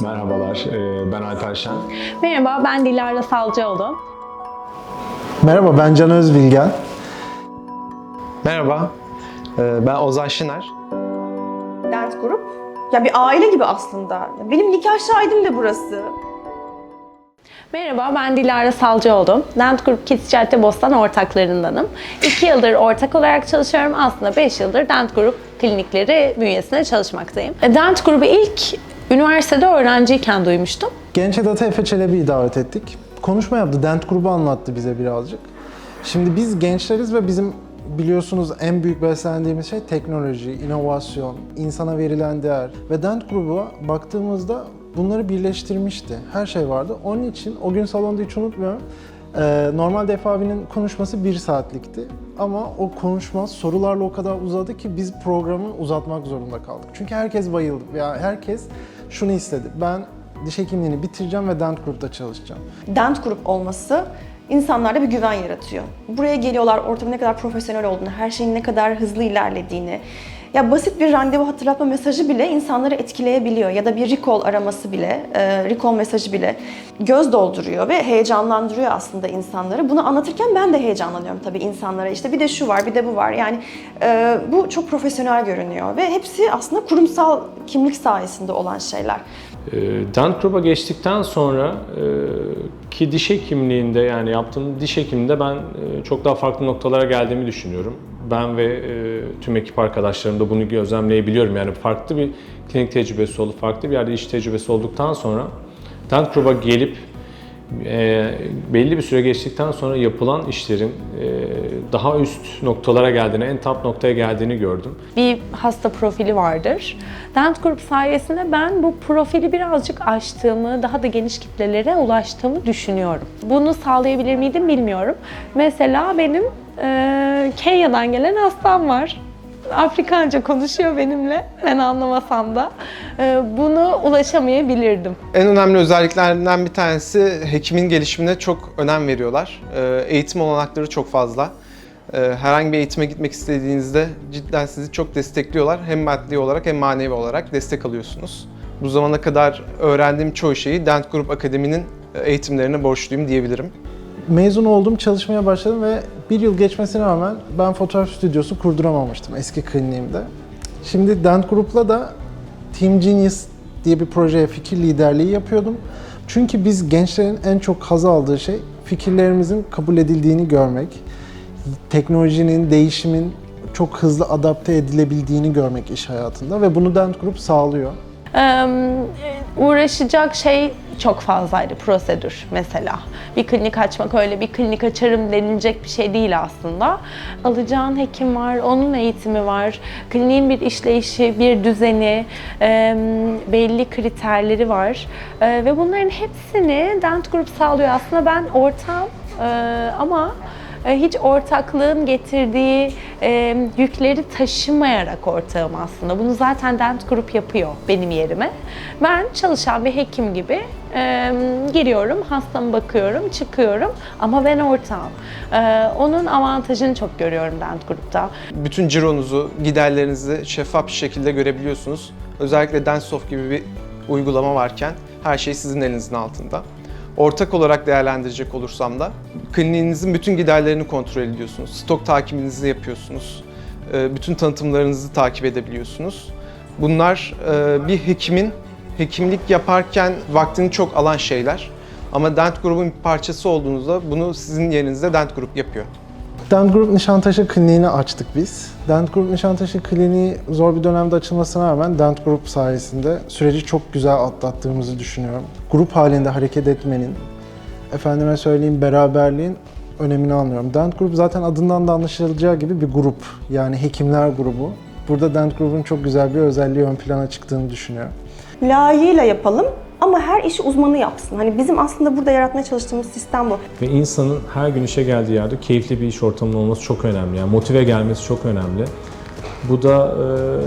Merhabalar, e, ben Alper Şen. Merhaba, ben Dilara Salcıoğlu. Merhaba ben Can Özbilgen. Merhaba, ee, ben Ozan Şener. Dent Grup. Ya bir aile gibi aslında. Benim nikah şahidim de burası. Merhaba, ben Dilara Salcıoğlu. Dent Grup Kids Cadde Bostan ortaklarındanım. 2 yıldır ortak olarak çalışıyorum. Aslında 5 yıldır Dent Grup klinikleri bünyesinde çalışmaktayım. E, Dent Grubu ilk üniversitede öğrenciyken duymuştum. Genç Edat'ı Efe Çelebi'yi davet ettik. Konuşma yaptı, Dent grubu anlattı bize birazcık. Şimdi biz gençleriz ve bizim biliyorsunuz en büyük beslendiğimiz şey teknoloji, inovasyon, insana verilen değer. Ve Dent grubu baktığımızda bunları birleştirmişti. Her şey vardı. Onun için o gün salonda hiç unutmuyorum. Ee, normalde Efe abinin konuşması bir saatlikti. Ama o konuşma sorularla o kadar uzadı ki biz programı uzatmak zorunda kaldık. Çünkü herkes bayıldı. Ya herkes şunu istedi. Ben diş hekimliğini bitireceğim ve Dent Group'ta çalışacağım. Dent Grup olması insanlarda bir güven yaratıyor. Buraya geliyorlar, ortamın ne kadar profesyonel olduğunu, her şeyin ne kadar hızlı ilerlediğini. Ya basit bir randevu hatırlatma mesajı bile insanları etkileyebiliyor ya da bir recall araması bile, e, recall mesajı bile göz dolduruyor ve heyecanlandırıyor aslında insanları. Bunu anlatırken ben de heyecanlanıyorum tabii insanlara. İşte bir de şu var, bir de bu var. Yani e, bu çok profesyonel görünüyor ve hepsi aslında kurumsal kimlik sayesinde olan şeyler. E, Dent Group'a geçtikten sonra e, ki diş hekimliğinde yani yaptığım diş hekimliğinde ben e, çok daha farklı noktalara geldiğimi düşünüyorum. Ben ve e, tüm ekip arkadaşlarım da bunu gözlemleyebiliyorum. Yani farklı bir klinik tecrübesi olup farklı bir yerde iş tecrübesi olduktan sonra Dent Group'a gelip e, belli bir süre geçtikten sonra yapılan işlerin e, daha üst noktalara geldiğini, en top noktaya geldiğini gördüm. bir hasta profili vardır. Dent Group sayesinde ben bu profili birazcık aştığımı, daha da geniş kitlelere ulaştığımı düşünüyorum. Bunu sağlayabilir miydim bilmiyorum. Mesela benim e, Kenya'dan gelen hastam var. Afrikanca konuşuyor benimle, ben anlamasam da. E, bunu ulaşamayabilirdim. En önemli özelliklerinden bir tanesi hekimin gelişimine çok önem veriyorlar. Ee, Eğitim olanakları çok fazla. Ee, Herhangi bir eğitime gitmek istediğinizde cidden sizi çok destekliyorlar. Hem maddi olarak hem manevi olarak destek alıyorsunuz. Bu zamana kadar öğrendiğim çoğu şeyi Dent Group Akademi'nin eğitimlerine borçluyum diyebilirim. Mezun oldum, çalışmaya başladım ve bir yıl geçmesine rağmen ben fotoğraf stüdyosu kurduramamıştım eski kliniğimde. Şimdi Dent Group'la da Team Genius diye bir projeye fikir liderliği yapıyordum. Çünkü biz gençlerin en çok haz aldığı şey fikirlerimizin kabul edildiğini görmek, teknolojinin, değişimin çok hızlı adapte edilebildiğini görmek iş hayatında ve bunu Dent Group sağlıyor. Uğraşacak şey çok fazlaydı prosedür mesela. Bir klinik açmak öyle bir klinik açarım denilecek bir şey değil aslında. Alacağın hekim var, onun eğitimi var, kliniğin bir işleyişi, bir düzeni, belli kriterleri var E, ve bunların hepsini Dent Group sağlıyor. Aslında ben ortağım e, ama hiç ortaklığın getirdiği e, yükleri taşımayarak ortağım aslında. Bunu zaten Dent Group yapıyor benim yerime. Ben çalışan bir hekim gibi e, giriyorum, hastama bakıyorum, çıkıyorum ama ben ortağım. E, onun avantajını çok görüyorum Dent Group'ta. Bütün cironuzu, giderlerinizi şeffaf bir şekilde görebiliyorsunuz. Özellikle Dentsoft gibi bir uygulama varken her şey sizin elinizin altında. Ortak olarak değerlendirecek olursam da kliniğinizin bütün giderlerini kontrol ediyorsunuz. Stok takibinizi yapıyorsunuz. e, Bütün tanıtımlarınızı takip edebiliyorsunuz. Bunlar e, bir hekimin hekimlik yaparken vaktini çok alan şeyler. Ama Dent grubun bir parçası olduğunuzda bunu sizin yerinizde Dent grup yapıyor. Dent Group Nişantaşı kliniğini açtık biz. Dent Group Nişantaşı kliniği zor bir dönemde açılmasına rağmen Dent Group sayesinde süreci çok güzel atlattığımızı düşünüyorum. Grup halinde hareket etmenin, efendime söyleyeyim beraberliğin önemini anlıyorum. Dent Group zaten adından da anlaşılacağı gibi bir grup. Yani hekimler grubu. Burada Dent Group'un çok güzel bir özelliği ön plana çıktığını düşünüyorum. Layığıyla yapalım ama her işi uzmanı yapsın. Hani bizim aslında burada yaratmaya çalıştığımız sistem bu. Ve insanın her gün işe geldiği yerde keyifli bir iş ortamının olması çok önemli. Yani motive gelmesi çok önemli. Bu da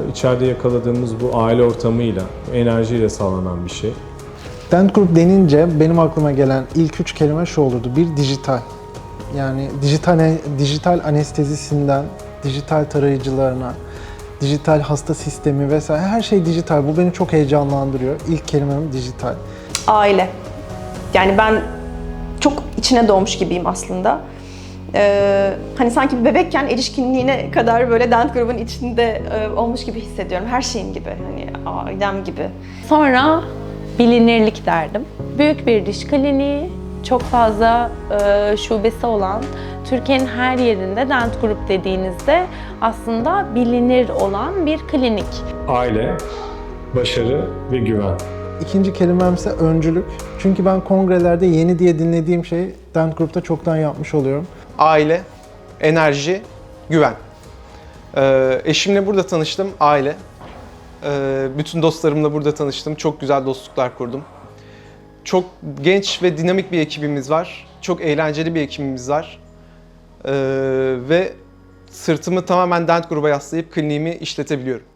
e, içeride yakaladığımız bu aile ortamıyla, enerjiyle sağlanan bir şey. Dent Group denince benim aklıma gelen ilk üç kelime şu olurdu. Bir dijital. Yani dijital dijital anestezisinden dijital tarayıcılarına, dijital hasta sistemi vesaire her şey dijital. Bu beni çok heyecanlandırıyor. İlk kelimem dijital. Aile. Yani ben çok içine doğmuş gibiyim aslında. Ee, hani sanki bir bebekken erişkinliğine kadar böyle dent grubun içinde e, olmuş gibi hissediyorum. Her şeyim gibi. Hani ailem gibi. Sonra bilinirlik derdim. Büyük bir diş kliniği, çok fazla e, şubesi olan, Türkiye'nin her yerinde Dent Grup dediğinizde aslında bilinir olan bir klinik. Aile, başarı ve güven. İkinci kelimem ise öncülük. Çünkü ben kongrelerde yeni diye dinlediğim şeyi Dent Group'ta çoktan yapmış oluyorum. Aile, enerji, güven. Ee, eşimle burada tanıştım, aile. Ee, bütün dostlarımla burada tanıştım. Çok güzel dostluklar kurdum. Çok genç ve dinamik bir ekibimiz var. Çok eğlenceli bir ekibimiz var. Ee, ve sırtımı tamamen Dent gruba yaslayıp kliniğimi işletebiliyorum.